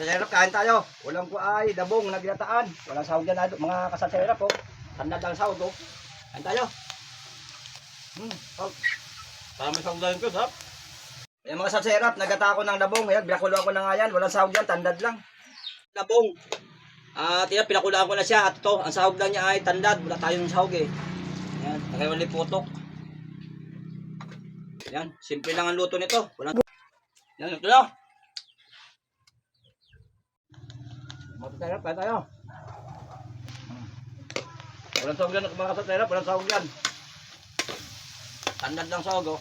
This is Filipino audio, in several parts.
Kasaserap, kain tayo. Ulam ko ay dabong na ginataan. Walang sahog yan, ado- mga kasaserap po. Tandad ang sahog, oh. Kain tayo. Hmm, oh. Para may saudayan ko, sap. Yung mga kasaserap, nagata ako ng dabong. Ayan, binakuloan ko na nga yan. Walang sahog yan, tandad lang. Dabong. At yan, pinakulaan ko na siya. At ito, ang sahog lang niya ay tandad. Wala tayong sahog eh. Ayan, nagawali putok. Ayan, simple lang ang luto nito. Walang... Yan, ito na. Matatayap, kaya tayo. Walang sahog yan, mga katatayap. Walang sahog yan. Tandad lang sahog, oh.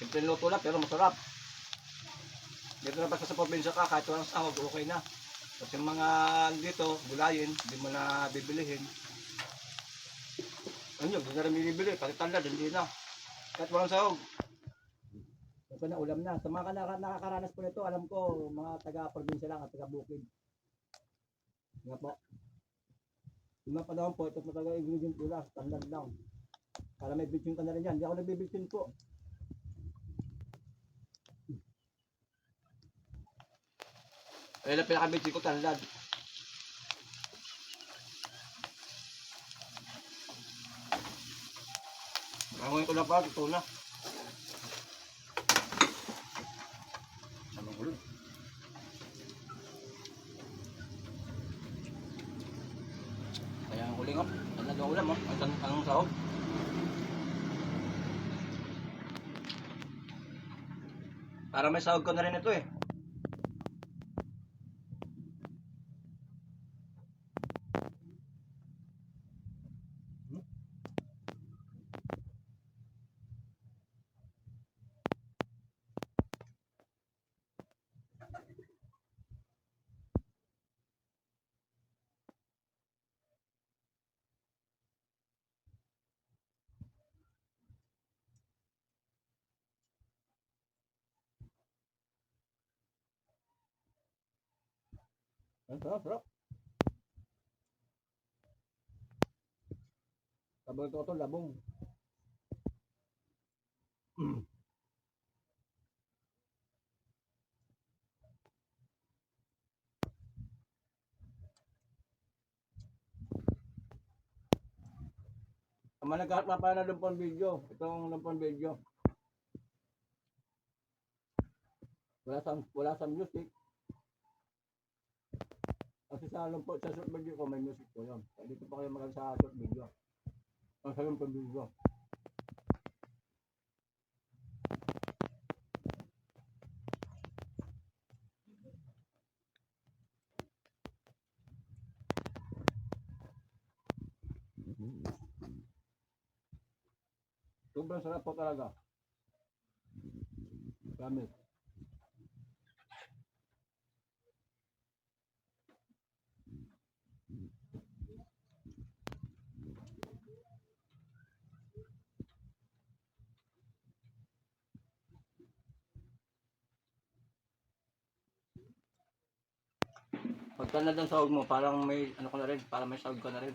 Simple luto lang, pero masarap. Dito na basta sa probinsya ka, kahit walang sahog, okay na. Kasi mga dito, gulayin, hindi mo na bibilihin. Ano yun, hindi na rin binibili. Pati tandad, hindi na. Kahit walang sahog. Ito na, ulam na. Sa mga naka- nakakaranas po nito, alam ko, mga taga-probinsya lang at taga-bukid. Nga po. Yung mga panahon po, ito po taga-ingredient pula, standard lang. Para may bitching ka na rin yan. Hindi ako nagbibitching po. Ayun ang pinaka-bitching ko, standard. Bangon ko na pa, ito na. Anong ulo? Kaya ang huli nga, nag ulam mo, ang, ang sahog. Para may sahog ko na rin ito eh. Sarap, sarap. Sabay ito ito, labong. Tama nagkahat pa pala ng video. Itong lumpon video. Wala sa wala sa music. Kasi sa lumpon sa short video ko may music ko yun. Dito pa kayo magal sa short video. Ang sa lumpon video. Sobrang sarap po talaga. Promise. Pagka na ng sahog mo, parang may ano ka na rin, parang may sahog ka na rin.